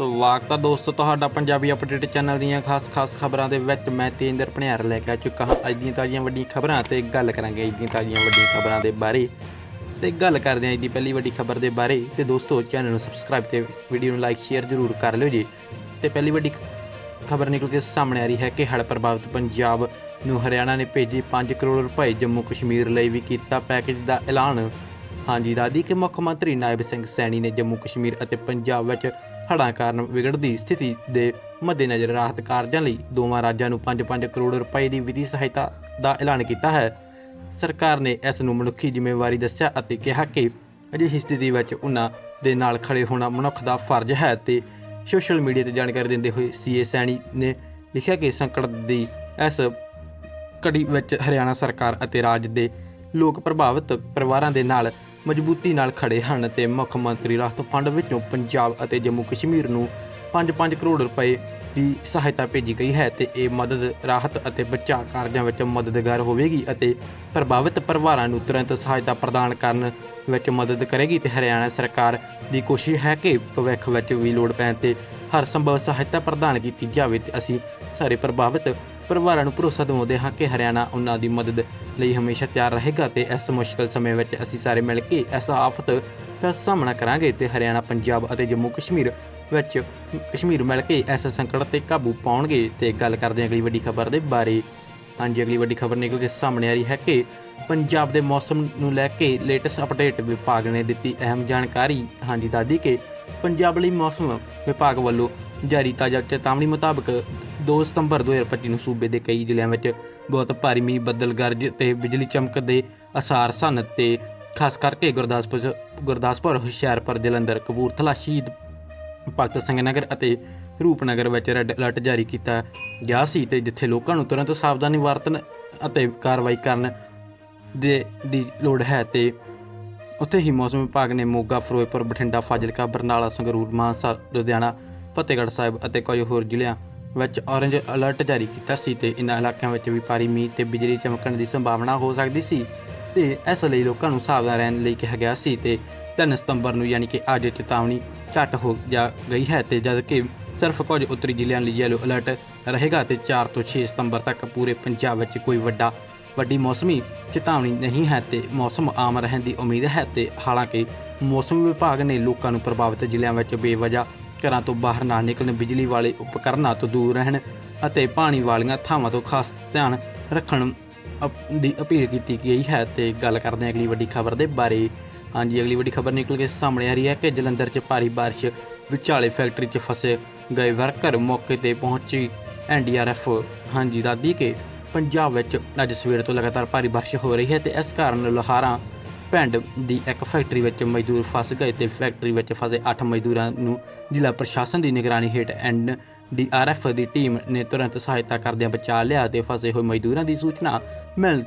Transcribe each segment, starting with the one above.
ਸਵਾਗਤ ਹੈ ਦੋਸਤੋ ਤੁਹਾਡਾ ਪੰਜਾਬੀ ਅਪਡੇਟ ਚੈਨਲ ਦੀਆਂ ਖਾਸ-ਖਾਸ ਖਬਰਾਂ ਦੇ ਵਿੱਚ ਮੈਂ ਤੇਂਦਰ ਭਣਿਆਰ ਲੈ ਕੇ ਆ ਚੁੱਕਾ ਹਾਂ। ਅੱਜ ਦੀਆਂ ਤਾਜ਼ੀਆਂ ਵੱਡੀਆਂ ਖਬਰਾਂ ਤੇ ਗੱਲ ਕਰਾਂਗੇ ਅੱਜ ਦੀਆਂ ਤਾਜ਼ੀਆਂ ਵੱਡੀਆਂ ਖਬਰਾਂ ਦੇ ਬਾਰੇ। ਤੇ ਗੱਲ ਕਰਦੇ ਹਾਂ ਅੱਜ ਦੀ ਪਹਿਲੀ ਵੱਡੀ ਖਬਰ ਦੇ ਬਾਰੇ। ਤੇ ਦੋਸਤੋ, ਚੈਨਲ ਨੂੰ ਸਬਸਕ੍ਰਾਈਬ ਤੇ ਵੀਡੀਓ ਨੂੰ ਲਾਈਕ ਸ਼ੇਅਰ ਜ਼ਰੂਰ ਕਰ ਲਿਓ ਜੀ। ਤੇ ਪਹਿਲੀ ਵੱਡੀ ਖਬਰ ਨਿਕਲ ਕੇ ਸਾਹਮਣੇ ਆ ਰਹੀ ਹੈ ਕਿ ਹੜ੍ਹ ਪ੍ਰਭਾਵਿਤ ਪੰਜਾਬ ਨੂੰ ਹਰਿਆਣਾ ਨੇ ਭੇਜੀ 5 ਕਰੋੜ ਰੁਪਏ ਜੰਮੂ ਕਸ਼ਮੀਰ ਲਈ ਵੀ ਕੀਤਾ ਪੈਕੇਜ ਦਾ ਐਲਾਨ। ਹਾਂਜੀ ਦਾਦੀ ਕਿ ਮੁੱਖ ਮੰਤਰੀ ਨਾਇਬ ਸਿੰਘ ਸੈਣੀ ਨੇ ਜੰਮੂ ਕਸ਼ਮੀਰ ਅਤੇ ਪੰਜਾਬ ਵਿੱਚ ਹੜ੍ਹਾਂ ਕਾਰਨ ਵਿਗੜਦੀ ਸਥਿਤੀ ਦੇ ਮੱਦੇਨਜ਼ਰ ਰਾਹਤ ਕਾਰਜਾਂ ਲਈ ਦੋਵਾਂ ਰਾਜਾਂ ਨੂੰ 5-5 ਕਰੋੜ ਰੁਪਏ ਦੀ ਵਿੱਤੀ ਸਹਾਇਤਾ ਦਾ ਐਲਾਨ ਕੀਤਾ ਹੈ। ਸਰਕਾਰ ਨੇ ਇਸ ਨੂੰ ਮਨੁੱਖੀ ਜ਼ਿੰਮੇਵਾਰੀ ਦੱਸਿਆ ਅਤੇ ਕਿਹਾ ਕਿ ਅਜਿਹੀ ਸਥਿਤੀ ਵਿੱਚ ਉਹਨਾਂ ਦੇ ਨਾਲ ਖੜੇ ਹੋਣਾ ਮਨੁੱਖ ਦਾ ਫਰਜ਼ ਹੈ ਤੇ ਸੋਸ਼ਲ ਮੀਡੀਆ ਤੇ ਜਾਣਕਾਰੀ ਦਿੰਦੇ ਹੋਏ ਸੀਏ ਸੈਣੀ ਨੇ ਲਿਖਿਆ ਕਿ ਸੰਕਟ ਦੀ ਇਸ ਕੜੀ ਵਿੱਚ ਹਰਿਆਣਾ ਸਰਕਾਰ ਅਤੇ ਰਾਜ ਦੇ ਲੋਕ ਪ੍ਰਭਾਵਿਤ ਪਰਿਵਾਰਾਂ ਦੇ ਨਾਲ ਮਜ਼ਬੂਤੀ ਨਾਲ ਖੜੇ ਹਨ ਤੇ ਮੁੱਖ ਮੰਤਰੀ ਰਾਹਤ ਫੰਡ ਵਿੱਚੋਂ ਪੰਜਾਬ ਅਤੇ ਜੰਮੂ ਕਸ਼ਮੀਰ ਨੂੰ 5-5 ਕਰੋੜ ਰੁਪਏ ਦੀ ਸਹਾਇਤਾ ਭੇਜੀ ਗਈ ਹੈ ਤੇ ਇਹ ਮਦਦ ਰਾਹਤ ਅਤੇ ਬਚਾਅ ਕਾਰਜਾਂ ਵਿੱਚ ਮਦਦਗਾਰ ਹੋਵੇਗੀ ਅਤੇ ਪ੍ਰਭਾਵਿਤ ਪਰਿਵਾਰਾਂ ਨੂੰ ਤੁਰੰਤ ਸਹਾਇਤਾ ਪ੍ਰਦਾਨ ਕਰਨ ਵਿੱਚ ਮਦਦ ਕਰੇਗੀ ਤੇ ਹਰਿਆਣਾ ਸਰਕਾਰ ਦੀ ਕੋਸ਼ਿਸ਼ ਹੈ ਕਿ ਭਵਿੱਖ ਵਿੱਚ ਵੀ ਲੋੜ ਪੈਣ ਤੇ ਹਰ ਸੰਭਵ ਸਹਾਇਤਾ ਪ੍ਰਦਾਨ ਕੀਤੀ ਜਾਵੇ ਤੇ ਅਸੀਂ ਸਾਰੇ ਪ੍ਰਭਾਵਿਤ ਪਰਿਵਾਰਾਂ ਨੂੰ ਭਰੋਸਾ ਦਿਵਾਉਂਦੇ ਹਾਂ ਕਿ ਹਰਿਆਣਾ ਉਹਨਾਂ ਦੀ ਮਦਦ ਲਈ ਹਮੇਸ਼ਾ ਤਿਆਰ ਰਹੇਗਾ ਤੇ ਇਸ ਮੁਸ਼ਕਲ ਸਮੇਂ ਵਿੱਚ ਅਸੀਂ ਸਾਰੇ ਮਿਲ ਕੇ ਇਸ ਆਫਤ ਦਾ ਸਾਹਮਣਾ ਕਰਾਂਗੇ ਤੇ ਹਰਿਆਣਾ, ਪੰਜਾਬ ਅਤੇ ਜੰਮੂ ਕਸ਼ਮੀਰ ਵਿੱਚ ਕਸ਼ਮੀਰ ਮਿਲ ਕੇ ਇਸ ਸੰਕਟ ਤੇ ਕਾਬੂ ਪਾਉਣਗੇ। ਤੇ ਗੱਲ ਕਰਦੇ ਹਾਂ ਅਗਲੀ ਵੱਡੀ ਖਬਰ ਦੇ ਬਾਰੇ। ਹਾਂਜੀ, ਅਗਲੀ ਵੱਡੀ ਖਬਰ ਨਿਕਲ ਕੇ ਸਾਹਮਣੇ ਆ ਰਹੀ ਹੈ ਕਿ ਪੰਜਾਬ ਦੇ ਮੌਸਮ ਨੂੰ ਲੈ ਕੇ ਲੇਟੈਸਟ ਅਪਡੇਟ ਵਿਭਾਗ ਨੇ ਦਿੱਤੀ ਅਹਿਮ ਜਾਣਕਾਰੀ। ਹਾਂਜੀ ਦਾਦੀ ਕਿ ਪੰਜਾਬ ਲਈ ਮੌਸਮ ਵਿਭਾਗ ਵੱਲੋਂ ਜਾਰੀ ਤਾਜ਼ਾ ਚੇਤਾਵਨੀ ਮੁਤਾਬਕ 2 ਸਤੰਬਰ 2025 ਨੂੰ ਸੂਬੇ ਦੇ ਕਈ ਜ਼ਿਲ੍ਹਿਆਂ ਵਿੱਚ ਬਹੁਤ ਭਾਰੀ ਮੀਂਹ, ਬੱਦਲ, ਗਰਜ ਤੇ ਬਿਜਲੀ ਚਮਕ ਦੇ ਅਸਾਰ ਸਨ ਤੇ ਖਾਸ ਕਰਕੇ ਗੁਰਦਾਸਪੁਰ ਗੁਰਦਾਸਪੁਰ, ਹੁਸ਼ਿਆਰਪੁਰ, ਜਲੰਧਰ, ਕਪੂਰਥਲਾ, ਸ਼ਹੀਦ ਭਗਤ ਸਿੰਘ ਨਗਰ ਅਤੇ ਰੂਪਨਗਰ ਵਿੱਚ ਰੈੱਡ ਅਲਰਟ ਜਾਰੀ ਕੀਤਾ ਗਿਆ ਸੀ ਤੇ ਜਿੱਥੇ ਲੋਕਾਂ ਨੂੰ ਤੁਰੰਤ ਸਾਵਧਾਨੀ ਵਰਤਣ ਅਤੇ ਕਾਰਵਾਈ ਕਰਨ ਦੇ ਦੀ ਲੋੜ ਹੈ ਤੇ ਉੱਥੇ ਹੀ ਮੌਸਮ ਵਿਭਾਗ ਨੇ ਮੋਗਾ, ਫਿਰੋਜ਼ਪੁਰ, ਬਠਿੰਡਾ, ਫਾਜ਼ਿਲਕਾ, ਬਰਨਾਲਾ, ਸੰਗਰੂਰ, ਮਾਨਸਾ, ਲੁਧਿਆਣਾ, ਫਤਿਹਗੜ੍ਹ ਸਾਹਿਬ ਅਤੇ ਕੁਝ ਹੋਰ ਜ਼ਿਲ੍ਹਿਆਂ ਵਿੱਚ ਔਰੰਜ ਅਲਰਟ ਜਾਰੀ ਕੀਤਾ ਸੀ ਤੇ ਇਨ੍ਹਾਂ ਇਲਾਕਿਆਂ ਵਿੱਚ ਵੀ ਭਾਰੀ ਮੀਂਹ ਤੇ ਬਿਜਲੀ ਚਮਕਣ ਦੀ ਸੰਭਾਵਨਾ ਹੋ ਸਕਦੀ ਸੀ ਤੇ ਇਸ ਲਈ ਲੋਕਾਂ ਨੂੰ ਸਾਵਧਾਨ ਰਹਿਣ ਲਈ ਕਿਹਾ ਗਿਆ ਸੀ ਤੇ 3 ਸਤੰਬਰ ਨੂੰ ਯਾਨੀ ਕਿ ਅੱਜ ਚੇਤਾਵਨੀ ਝੱਟ ਹੋ ਜਾ ਗਈ ਹੈ ਤੇ ਜਦਕਿ ਸਿਰਫ ਕੁਝ ਉੱਤਰੀ ਜ਼ਿਲ੍ਹਿਆਂ ਲਈ ਯੈਲੋ ਅਲਰਟ ਰਹੇਗਾ ਤੇ 4 ਤੋਂ 6 ਸਤੰਬਰ ਤੱਕ ਪੂਰੇ ਪੰਜਾਬ ਵਿੱਚ ਕੋਈ ਵੱਡਾ ਵੱਡੀ ਮੌਸਮੀ ਚੇਤਾਵਨੀ ਨਹੀਂ ਹੈ ਤੇ ਮੌਸਮ ਆਮ ਰਹਿਣ ਦੀ ਉਮੀਦ ਹੈ ਤੇ ਹਾਲਾਂਕਿ ਮੌਸਮ ਵਿਭਾਗ ਨੇ ਲੋਕਾਂ ਨੂੰ ਪ੍ਰਭਾਵਿਤ ਜ਼ਿਲ੍ਹਿਆਂ ਵਿੱਚ ਬੇਵਜ੍ਹਾ ਘਰਾਂ ਤੋਂ ਬਾਹਰ ਨਾ ਨਿਕਲਣ, ਬਿਜਲੀ ਵਾਲੇ ਉਪਕਰਨਾਂ ਤੋਂ ਦੂਰ ਰਹਿਣ ਅਤੇ ਪਾਣੀ ਵਾਲੀਆਂ ਥਾਵਾਂ ਤੋਂ ਖਾਸ ਧਿਆਨ ਰੱਖਣ ਅਪ- ਦੀ ਅਪੀਲ ਕੀਤੀ ਗਈ ਹੈ ਤੇ ਗੱਲ ਕਰਦੇ ਹਾਂ ਅਗਲੀ ਵੱਡੀ ਖਬਰ ਦੇ ਬਾਰੇ। ਹਾਂਜੀ, ਅਗਲੀ ਵੱਡੀ ਖਬਰ ਨਿਕਲ ਕੇ ਸਾਹਮਣੇ ਆ ਰਹੀ ਹੈ ਕਿ ਜਲੰਧਰ 'ਚ ਭਾਰੀ ਬਾਰਿਸ਼ ਵਿਚਾਲੇ ਫੈਕਟਰੀ 'ਚ ਫਸੇ ਗਏ ਵਰਕਰ ਮੌਕੇ ਤੇ ਪਹੁੰਚੀ ਐਨਡੀਆਰਐਫ ਹਾਂਜੀ ਦਾਦੀ ਕਿ ਪੰਜਾਬ ਵਿੱਚ ਅੱਜ ਸਵੇਰ ਤੋਂ ਲਗਾਤਾਰ ਭਾਰੀ ਬਾਰਿਸ਼ ਹੋ ਰਹੀ ਹੈ ਤੇ ਇਸ ਕਾਰਨ ਲੋਹਾਰਾਂ ਪਿੰਡ ਦੀ ਇੱਕ ਫੈਕਟਰੀ ਵਿੱਚ ਮਜ਼ਦੂਰ ਫਸ ਗਏ ਤੇ ਫੈਕਟਰੀ ਵਿੱਚ ਫਸੇ 8 ਮਜ਼ਦੂਰਾਂ ਨੂੰ ਜ਼ਿਲ੍ਹਾ ਪ੍ਰਸ਼ਾਸਨ ਦੀ ਨਿਗਰਾਨੀ ਹੇਠ ਐਨਡੀਆਰਐਫ ਦੀ ਟੀਮ ਨੇ ਤੁਰੰਤ ਸਹਾਇਤਾ ਕਰਦਿਆਂ ਬਚਾ ਲਿਆ ਤੇ ਫਸੇ ਹੋਏ ਮਜ਼ਦੂਰਾਂ ਦੀ ਸੂਚਨਾ ਮਿਲਣ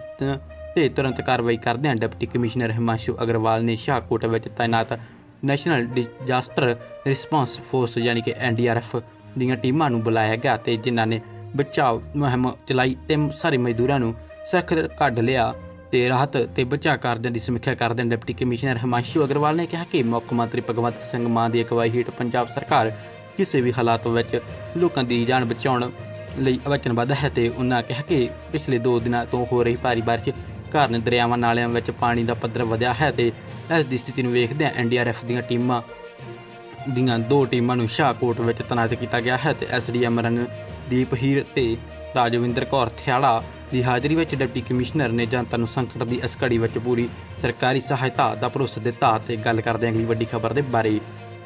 ਤੇ ਤੁਰੰਤ ਕਾਰਵਾਈ ਕਰਦਿਆਂ ਡਿਪਟੀ ਕਮਿਸ਼ਨਰ ਹਿਮਾਂਸ਼ੂ ਅਗਰਵਾਲ ਨੇ ਸ਼ਾਹਕੋਟ ਵਿੱਚ ਤਾਇਨਾਤ ਨੈਸ਼ਨਲ ਡਿਜ਼ਾਸਟਰ ਰਿਸਪਾਂਸ ਫੋਰਸ ਯਾਨੀ ਕਿ ਐਨਡੀਆਰਐਫ ਦੀਆਂ ਟੀਮਾਂ ਨੂੰ ਬੁਲਾਇਆ ਗਿਆ ਤੇ ਜਿਨ੍ਹਾਂ ਨੇ ਬਚਾਅ ਮੁਹਿੰਮ ਚਲਾਈ ਤੇ ਸਾਰੇ ਮਜ਼ਦੂਰਾਂ ਨੂੰ ਸੁਰੱਖਿਅਤ ਕੱਢ ਲਿਆ ਤੇ ਰਾਹਤ ਤੇ ਬਚਾਅ ਕਾਰਜਾਂ ਦੀ ਸਮੀਖਿਆ ਕਰਦੇ ਡਿਪਟੀ ਕਮਿਸ਼ਨਰ ਹਿਮਾਂਸ਼ੂ ਅਗਰਵਾਲ ਨੇ ਕਿਹਾ ਕਿ ਮੁੱਖ ਮੰਤਰੀ ਭਗਵੰਤ ਸਿੰਘ ਮਾਨ ਦੀ ਅਗਵਾਈ ਹੇਠ ਪੰਜਾਬ ਸਰਕਾਰ ਕਿਸੇ ਵੀ ਹਾਲਾਤ ਵਿੱਚ ਲੋਕਾਂ ਦੀ ਜਾਨ ਬਚਾਉਣ ਲਈ ਵਚਨਬੱਧ ਹੈ ਤੇ ਉਹਨਾਂ ਕਿਹਾ ਕਿ ਪਿਛਲੇ 2 ਦਿਨਾਂ ਤੋਂ ਹੋ ਰਹੀ ਭਾਰੀ ਬਾਰਿਸ਼ ਕਾਰਨ ਦਰਿਆਵਾਂ ਨਾਲਿਆਂ ਵਿੱਚ ਪਾਣੀ ਦਾ ਪੱਧਰ ਵਧਿਆ ਹੈ ਤੇ ਇਸ ਦੀ ਸਥਿਤੀ ਨੂੰ ਵੇਖਦਿਆਂ ਐਨਡੀਆਰਐਫ ਦੀਆਂ ਟੀਮਾਂ ਦੀਆਂ ਦੋ ਟੀਮਾਂ ਨੂੰ ਸ਼ਾਹਕੋਟ ਵਿੱਚ ਤੈਨਾਤ ਕੀਤਾ ਗਿਆ ਹੈ ਤੇ ਐਸਡੀਐਮ ਰਣਦੀਪ ਹੀਰ ਤੇ ਰਾਜਵਿੰਦਰ ਕੌਰ ਥਿਆੜਾ ਦੀ ਹਾਜ਼ਰੀ ਵਿੱਚ ਡਿਪਟੀ ਕਮਿਸ਼ਨਰ ਨੇ ਜਨਤਾ ਨੂੰ ਸੰਕਟ ਦੀ ਇਸ ਘੜੀ ਵਿੱਚ ਪੂਰੀ ਸਰਕਾਰੀ ਸਹਾਇਤਾ ਦਾ ਭਰੋਸਾ ਦਿੱਤਾ ਤੇ ਗੱਲ ਕਰਦੇ ਹਾਂ ਅਗਲੀ ਵੱਡੀ ਖਬਰ ਦੇ ਬਾਰੇ।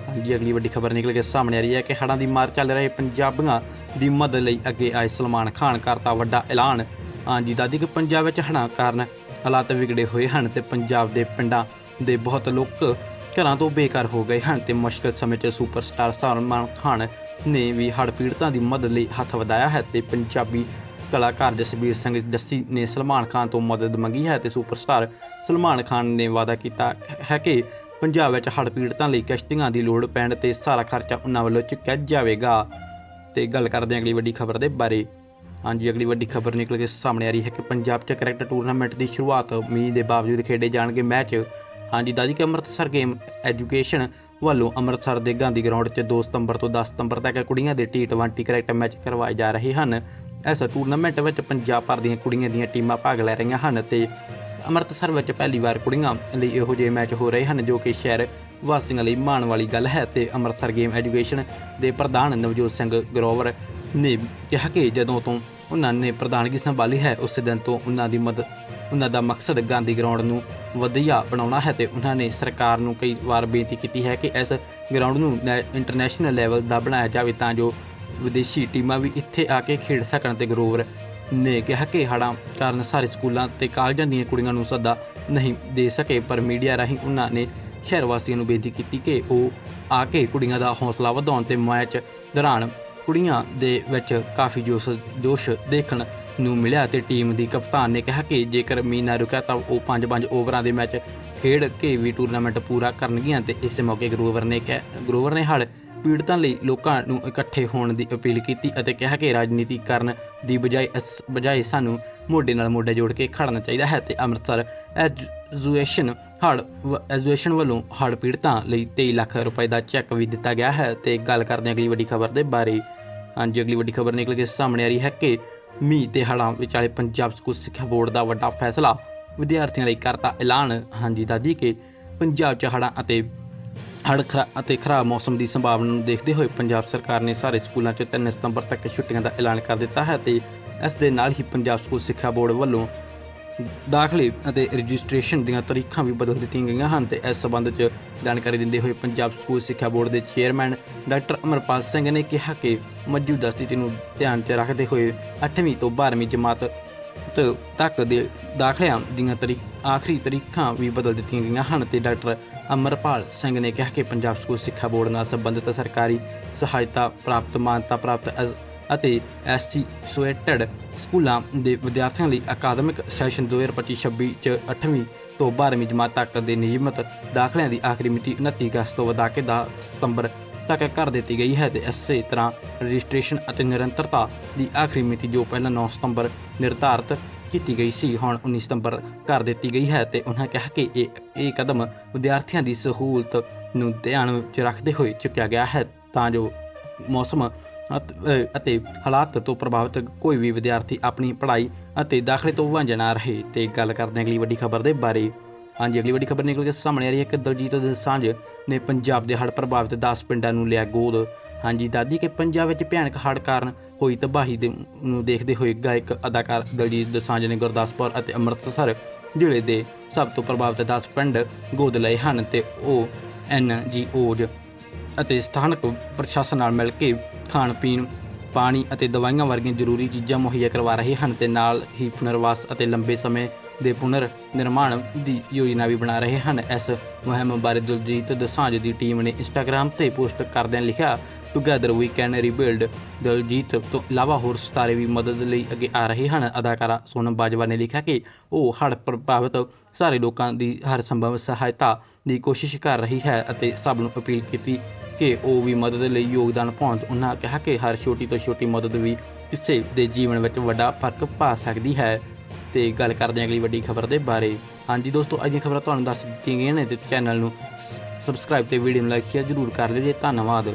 ਹਾਂਜੀ, ਅਗਲੀ ਵੱਡੀ ਖਬਰ ਨਿਕਲ ਕੇ ਸਾਹਮਣੇ ਆ ਰਹੀ ਹੈ ਕਿ ਹੜ੍ਹਾਂ ਦੀ ਮਾਰ ਚੱਲ ਰਹੇ ਪੰਜਾਬੀਆਂ ਦੀ ਮਦਦ ਲਈ ਅੱਗੇ ਆਏ ਸਲਮਾਨ ਖਾਨ ਕਰਤਾ ਵੱਡਾ ਐਲਾਨ। ਹਾਂਜੀ ਦਾਦੀ ਕਿ ਪੰਜਾਬ ਵਿੱਚ ਹੜ੍ਹਾਂ ਕਾਰਨ ਹਾਲਾਤ ਵਿਗੜੇ ਹੋਏ ਹਨ ਤੇ ਪੰਜਾਬ ਦੇ ਪਿੰਡਾਂ ਦੇ ਬਹੁਤ ਲੋਕ ਘਰਾਂ ਤੋਂ ਬੇਕਾਰ ਹੋ ਗਏ ਹਨ ਤੇ ਮੁਸ਼ਕਲ ਸਮੇਂ 'ਚ ਸੁਪਰਸਟਾਰ ਸਲਮਾਨ ਖਾਨ ਨੇ ਵੀ ਹੜ੍ਹ ਪੀੜਤਾਂ ਦੀ ਮਦਦ ਲਈ ਹੱਥ ਵਧਾਇਆ ਹੈ ਤੇ ਪੰਜਾਬੀ ਕਲਾਕਾਰ ਜਸਬੀਰ ਸਿੰਘ ਜੱਸੀ ਨੇ ਸਲਮਾਨ ਖਾਨ ਤੋਂ ਮਦਦ ਮੰਗੀ ਹੈ ਤੇ ਸੁਪਰਸਟਾਰ ਸਲਮਾਨ ਖਾਨ ਨੇ ਵਾਅਦਾ ਕੀਤਾ ਹੈ ਕਿ ਪੰਜਾਬ ਵਿੱਚ ਹੜ੍ਹ ਪੀੜਤਾਂ ਲਈ ਕਿਸ਼ਤੀਆਂ ਦੀ ਲੋੜ ਪੈਣ ਤੇ ਸਾਰਾ ਖਰਚਾ ਉਹਨਾਂ ਵੱਲੋਂ ਚੁੱਕਿਆ ਜਾਵੇਗਾ। ਤੇ ਗੱਲ ਕਰਦੇ ਹਾਂ ਅਗਲੀ ਵੱਡੀ ਖਬਰ ਦੇ ਬਾਰੇ। ਹਾਂਜੀ, ਅਗਲੀ ਵੱਡੀ ਖਬਰ ਨਿਕਲ ਕੇ ਸਾਹਮਣੇ ਆ ਰਹੀ ਹੈ ਕਿ ਪੰਜਾਬ 'ਚ ਕ੍ਰਿਕਟ ਟੂਰਨਾਮੈਂਟ ਦੀ ਸ਼ੁਰੂਆਤ ਮੀਂਹ ਦੇ ਬਾਵਜੂਦ ਖੇਡੇ ਜਾਣਗੇ ਮੈਚ। ਹਾਂਜੀ, ਦਾਦੀ ਕਿ ਅੰਮ੍ਰਿਤਸਰ ਗੇਮ ਐਜੂਕੇਸ਼ਨ ਵੱਲੋਂ ਅੰਮ੍ਰਿਤਸਰ ਦੇ ਗਾਂਧੀ ਗਰਾਊਂਡ 'ਚ 2 ਸਤੰਬਰ ਤੋਂ 10 ਸਤੰਬਰ ਤੱਕ ਕੁੜੀਆਂ ਦੇ T20 ਕ੍ਰਿਕਟ ਮੈਚ ਕਰਵਾਏ ਜਾ ਰਹੇ ਹਨ। ਇਸ ਟੂਰਨਾਮੈਂਟ ਵਿੱਚ ਪੰਜਾਬ ਭਰ ਦੀਆਂ ਕੁੜੀਆਂ ਦੀਆਂ ਟੀਮਾਂ ਭਾਗ ਲੈ ਰਹੀਆਂ ਹਨ ਤੇ ਅੰਮ੍ਰਿਤਸਰ ਵਿੱਚ ਪਹਿਲੀ ਵਾਰ ਕੁੜੀਆਂ ਲਈ ਇਹੋ ਜਿਹੇ ਮੈਚ ਹੋ ਰਹੇ ਹਨ ਜੋ ਕਿ ਸ਼ਹਿਰ ਵਾਸੀਆਂ ਲਈ ਮਾਣ ਵਾਲੀ ਗੱਲ ਹੈ ਤੇ ਅੰਮ੍ਰਿਤਸਰ ਗੇਮ ਐਜੂਕੇਸ਼ਨ ਦੇ ਪ੍ਰਧਾਨ ਨਵਜੋਤ ਸਿੰਘ ਗਰੋਵਰ ਨੇ ਕਿਹਾ ਕਿ ਜਦੋਂ ਤੋਂ ਉਹਨਾਂ ਨੇ ਪ੍ਰਧਾਨਗੀ ਸੰਭਾਲੀ ਹੈ, ਉਸ ਦਿਨ ਤੋਂ ਉਹਨਾਂ ਦੀ ਮਦਦ ਉਹਨਾਂ ਦਾ ਮਕਸਦ ਗਾਂਧੀ ਗਰਾਊਂਡ ਨੂੰ ਵਧੀਆ ਬਣਾਉਣਾ ਹੈ ਤੇ ਉਹਨਾਂ ਨੇ ਸਰਕਾਰ ਨੂੰ ਕਈ ਵਾਰ ਬੇਨਤੀ ਕੀਤੀ ਹੈ ਕਿ ਇਸ ਗਰਾਊਂਡ ਨੂੰ ਨੈ- ਇੰਟਰਨੈਸ਼ਨਲ ਲੈਵਲ ਦਾ ਬਣਾਇਆ ਜਾਵੇ ਤਾਂ ਜੋ ਵਿਦੇਸ਼ੀ ਟੀਮਾਂ ਵੀ ਇੱਥੇ ਆ ਕੇ ਖੇਡ ਸਕਣ ਤੇ ਗਰੋਵਰ ਨੇ ਕਿਹਾ ਕਿ ਹੜ੍ਹਾਂ ਕਾਰਨ ਸਾਰੇ ਸਕੂਲਾਂ ਤੇ ਕਾਲਜਾਂ ਦੀਆਂ ਕੁੜੀਆਂ ਨੂੰ ਸੱਦਾ ਨਹੀਂ ਦੇ ਸਕੇ, ਪਰ ਮੀਡੀਆ ਰਾਹੀਂ ਉਹਨਾਂ ਨੇ ਸ਼ਹਿਰ ਵਾਸੀਆਂ ਨੂੰ ਬੇਨਤੀ ਕੀਤੀ ਕਿ ਉਹ ਆ ਕੇ ਕੁੜੀਆਂ ਦਾ ਹੌਸਲਾ ਵਧਾਉਣ ਤੇ ਮੈਚ ਦੌਰਾਨ ਕੁੜੀਆਂ ਦੇ ਵਿੱਚ ਕਾਫੀ ਜੋਸ਼ ਜੋਸ਼ ਦੇਖਣ ਨੂੰ ਮਿਲਿਆ ਤੇ ਟੀਮ ਦੀ ਕਪਤਾਨ ਨੇ ਕਿਹਾ ਕਿ ਜੇਕਰ ਮੀਂਹ ਨਾ ਰੁਕਿਆ ਤਾਂ ਉਹ 5-5 ਓਵਰਾਂ ਦੇ ਮੈਚ ਖੇਡ ਕੇ ਵੀ ਟੂਰਨਾਮੈਂਟ ਪੂਰਾ ਕਰਨਗੀਆਂ ਤੇ ਇਸੇ ਮੌਕੇ ਗਰੋਵਰ ਨੇ ਕਿਹਾ, ਗਰੋਵਰ ਨੇ ਹੜ੍ਹ ਪੀੜਤਾਂ ਲਈ ਲੋਕਾਂ ਨੂੰ ਇਕੱਠੇ ਹੋਣ ਦੀ ਅਪੀਲ ਕੀਤੀ ਅਤੇ ਕਿਹਾ ਕਿ ਰਾਜਨੀਤੀ ਕਰਨ ਦੀ ਬਜਾਏ ਬਜਾਏ ਸਾਨੂੰ ਮੋਢੇ ਨਾਲ ਮੋਢਾ ਜੋੜ ਕੇ ਖੜਨਾ ਚਾਹੀਦਾ ਹੈ ਤੇ ਅੰਮ੍ਰਿਤਸਰ ਐਜੂਏਸ਼ਨ ਹੜ ਐਜੂਏਸ਼ਨ ਵੱਲੋਂ ਹੜ ਪੀੜਤਾਂ ਲਈ 23 ਲੱਖ ਰੁਪਏ ਦਾ ਚੈੱਕ ਵੀ ਦਿੱਤਾ ਗਿਆ ਹੈ ਤੇ ਗੱਲ ਕਰਦੇ ਹਾਂ ਅਗਲੀ ਵੱਡੀ ਖਬਰ ਦੇ ਬਾਰੇ। ਹਾਂਜੀ, ਅਗਲੀ ਵੱਡੀ ਖਬਰ ਨਿਕਲ ਕੇ ਸਾਹਮਣੇ ਆ ਰਹੀ ਹੈ ਕਿ ਮੀਂਹ ਤੇ ਹੜ੍ਹਾਂ ਵਿਚਾਲੇ ਪੰਜਾਬ ਸਕੂਲ ਸਿੱਖਿਆ ਬੋਰਡ ਦਾ ਵੱਡਾ ਫੈਸਲਾ। ਵਿਦਿਆਰਥੀਆਂ ਲਈ ਕਰਤਾ ਐਲਾਨ। ਹਾਂਜੀ, ਦਾਦੀ ਕਿ ਪੰਜਾਬ 'ਚ ਹੜ੍ਹਾਂ ਅਤੇ ਹੜ੍ਹ ਖਰਾ ਅਤੇ ਖਰਾਬ ਮੌਸਮ ਦੀ ਸੰਭਾਵਨਾ ਨੂੰ ਦੇਖਦੇ ਹੋਏ ਪੰਜਾਬ ਸਰਕਾਰ ਨੇ ਸਾਰੇ ਸਕੂਲਾਂ 'ਚ 3 ਸਤੰਬਰ ਤੱਕ ਛੁੱਟੀਆਂ ਦਾ ਐਲਾਨ ਕਰ ਦਿੱਤਾ ਹੈ ਤੇ ਇਸ ਦੇ ਨਾਲ ਹੀ ਪੰਜਾਬ ਸਕੂਲ ਸਿੱਖਿਆ ਬੋਰਡ ਵੱਲੋਂ ਦਾਖਲੇ ਅਤੇ ਰਜਿਸਟ੍ਰੇਸ਼ਨ ਦੀਆਂ ਤਾਰੀਖਾਂ ਵੀ ਬਦਲ ਦਿੱਤੀਆਂ ਗਈਆਂ ਹਨ ਤੇ ਇਸ ਸਬੰਧ 'ਚ ਜਾਣਕਾਰੀ ਦਿੰਦੇ ਹੋਏ ਪੰਜਾਬ ਸਕੂਲ ਸਿੱਖਿਆ ਬੋਰਡ ਦੇ ਚੇਅਰਮੈਨ ਡਾਕਟਰ ਅਮਰਪਾਲ ਸਿੰਘ ਨੇ ਕਿਹਾ ਕਿ ਮੌਜੂਦਾ ਸਥਿਤੀ ਨੂੰ ਧਿਆਨ 'ਚ ਰੱਖਦੇ ਹੋਏ 8ਵੀਂ ਤੋਂ 12ਵੀਂ ਜਮਾਤ ਤੱਕ ਦੇ ਦਾਖਲਿਆਂ ਦੀਆਂ ਤਰੀਕ ਆਖਰੀ ਤਰੀਕਾਂ ਵੀ ਬਦਲ ਦਿੱਤੀਆਂ ਗਈਆਂ ਹਨ ਤੇ ਡਾਕਟਰ ਅਮਰਪਾਲ ਸਿੰਘ ਨੇ ਕਿਹਾ ਕਿ ਪੰਜਾਬ ਸਕੂਲ ਸਿੱਖਿਆ ਬੋਰਡ ਨਾਲ ਸੰਬੰਧਿਤ ਸਰਕਾਰੀ ਸਹਾਇਤਾ ਪ੍ਰਾਪਤ, ਮਾਨਤਾ ਪ੍ਰਾਪਤ ਅਤੇ ਐਸਸੀ ਸੂਏਟਡ ਸਕੂਲਾਂ ਦੇ ਵਿਦਿਆਰਥੀਆਂ ਲਈ ਅਕਾਦਮਿਕ ਸੈਸ਼ਨ 2025-26 ਚ 8ਵੀਂ ਤੋਂ 12ਵੀਂ ਜਮਾਤ ਤੱਕ ਦੇ ਨਿਯਮਤ ਦਾਖਲਿਆਂ ਦੀ ਆਖਰੀ ਮਿਤੀ 29 ਅਗਸਤ ਤੋਂ ਵਧਾ ਕੇ 10 ਸਤੰਬਰ ਤੱਕ ਕਰ ਦਿੱਤੀ ਗਈ ਹੈ ਤੇ ਇਸੇ ਤਰ੍ਹਾਂ ਰਜਿਸਟ੍ਰੇਸ਼ਨ ਅਤੇ ਨਿਰੰਤਰਤਾ ਦੀ ਆਖਰੀ ਮਿਤੀ ਜੋ ਪਹਿਲਾਂ 9 ਸਤੰਬਰ ਨਿਰਧਾਰਤ ਕੀਤੀ ਗਈ ਸੀ, ਹੁਣ 19 ਸਤੰਬਰ ਕਰ ਦਿੱਤੀ ਗਈ ਹੈ ਤੇ ਉਹਨਾਂ ਕਿਹਾ ਕਿ ਇਹ ਇਹ ਕਦਮ ਵਿਦਿਆਰਥੀਆਂ ਦੀ ਸਹੂਲਤ ਨੂੰ ਧਿਆਨ ਵਿੱਚ ਰੱਖਦੇ ਹੋਏ ਚੁੱਕਿਆ ਗਿਆ ਹੈ ਤਾਂ ਜੋ ਮੌਸਮ ਅਤੇ ਹਾਲਾਤ ਤੋਂ ਪ੍ਰਭਾਵਿਤ ਕੋਈ ਵੀ ਵਿਦਿਆਰਥੀ ਆਪਣੀ ਪੜ੍ਹਾਈ ਅਤੇ ਦਾਖਲੇ ਤੋਂ ਵਾਂਝਾ ਨਾ ਰਹੇ। ਤੇ ਗੱਲ ਕਰਦੇ ਹਾਂ ਅਗਲੀ ਵੱਡੀ ਖਬਰ ਦੇ ਬਾਰੇ। ਹਾਂਜੀ, ਅਗਲੀ ਵੱਡੀ ਖਬਰ ਨਿਕਲ ਕੇ ਸਾਹਮਣੇ ਆ ਰਹੀ ਹੈ ਕਿ ਦਲਜੀਤ ਦਸਾਂਝ ਨੇ ਪੰਜਾਬ ਦੇ ਹੜ੍ਹ ਪ੍ਰਭਾਵਿਤ 10 ਪਿੰਡਾਂ ਨੂੰ ਲਿਆ ਗੋਦ। ਹਾਂਜੀ, ਦਾਦੀ ਕਿ ਪੰਜਾਬ ਵਿੱਚ ਭਿਆਨਕ ਹੜ੍ਹ ਕਾਰਨ ਹੋਈ ਤਬਾਹੀ ਦੇ ਨੂੰ ਦੇਖਦੇ ਹੋਏ ਗਾਇਕ ਅਦਾਕਾਰ ਦਲਜੀਤ ਦਸਾਂਝ ਨੇ ਗੁਰਦਾਸਪੁਰ ਅਤੇ ਅੰਮ੍ਰਿਤਸਰ ਜ਼ਿਲ੍ਹੇ ਦੇ ਸਭ ਤੋਂ ਪ੍ਰਭਾਵਿਤ 10 ਪਿੰਡ ਗੋਦ ਲਏ ਹਨ ਤੇ ਉਹ ਐੱਨ ਜੀ ਓਜ ਅਤੇ ਸਥਾਨਕ ਪ੍ਰਸ਼ਾਸਨ ਨਾਲ ਮਿਲ ਕੇ ਖਾਣ, ਪੀਣ, ਪਾਣੀ ਅਤੇ ਦਵਾਈਆਂ ਵਰਗੀਆਂ ਜ਼ਰੂਰੀ ਚੀਜ਼ਾਂ ਮੁਹੱਈਆ ਕਰਵਾ ਰਹੇ ਹਨ ਤੇ ਨਾਲ ਹੀ ਪੁਨਰਵਾਸ ਅਤੇ ਲੰਬੇ ਸਮੇਂ ਦੇ ਪੁਨਰ ਨਿਰਮਾਣ ਦੀ ਯੋਜਨਾ ਵੀ ਬਣਾ ਰਹੇ ਹਨ। ਇਸ ਮੁਹਿੰਮ ਬਾਰੇ ਦਿਲਜੀਤ ਦੋਸਾਂਝ ਦੀ ਟੀਮ ਨੇ ਇੰਸਟਾਗ੍ਰam ਤੇ ਪੋਸਟ ਕਰਦਿਆਂ ਲਿਖਿਆ together we can rebuild Daljit ਤੋਂ ਇਲਾਵਾ ਹੋਰ ਸਿਤਾਰੇ ਵੀ ਮਦਦ ਲਈ ਅੱਗੇ ਆ ਰਹੇ ਹਨ। ਅਦਾਕਾਰਾ ਸੋਨਮ ਬਾਜਵਾ ਨੇ ਲਿਖਿਆ ਕਿ ਉਹ ਹੜ੍ਹ ਪ੍ਰਭਾਵਿਤ ਸਾਰੇ ਲੋਕਾਂ ਦੀ ਹਰ ਸੰਭਵ ਸਹਾਇਤਾ ਦੀ ਕੋਸ਼ਿਸ਼ ਕਰ ਰਹੀ ਹੈ ਅਤੇ ਸਭ ਨੂੰ ਅਪੀਲ ਕੀਤੀ ਕਿ ਉਹ ਵੀ ਮਦਦ ਲਈ ਯੋਗਦਾਨ ਪਾਉਣ ਉਹਨਾਂ ਕਿਹਾ ਕਿ ਹਰ ਛੋਟੀ ਤੋਂ ਛੋਟੀ ਮਦਦ ਵੀ ਕਿਸੇ ਦੇ ਜੀਵਨ ਵਿੱਚ ਵੱਡਾ ਫ਼ਰਕ ਪਾ ਸਕਦੀ ਹੈ। ਤੇ ਗੱਲ ਕਰਦੇ ਹਾਂ ਅਗਲੀ ਵੱਡੀ ਖਬਰ ਦੇ ਬਾਰੇ। ਹਾਂਜੀ ਦੋਸਤੋ ਅੱਜ ਦੀਆਂ ਖਬਰਾਂ ਤੁਹਾਨੂੰ ਦੱਸ ਦਿੱਤੀਆਂ ਗਈਆਂ ਨੇ ਤੇ ਚੈਨਲ ਨੂੰ ਸਬਸਕ੍ਰਾਈਬ ਤੇ ਵੀਡੀਓ ਨੂੰ ਲਾਈਕ ਸ਼ੇਅਰ ਜ਼ਰੂਰ ਕਰ ਲਿਓ ਜੀ। ਧੰਨਵਾਦ।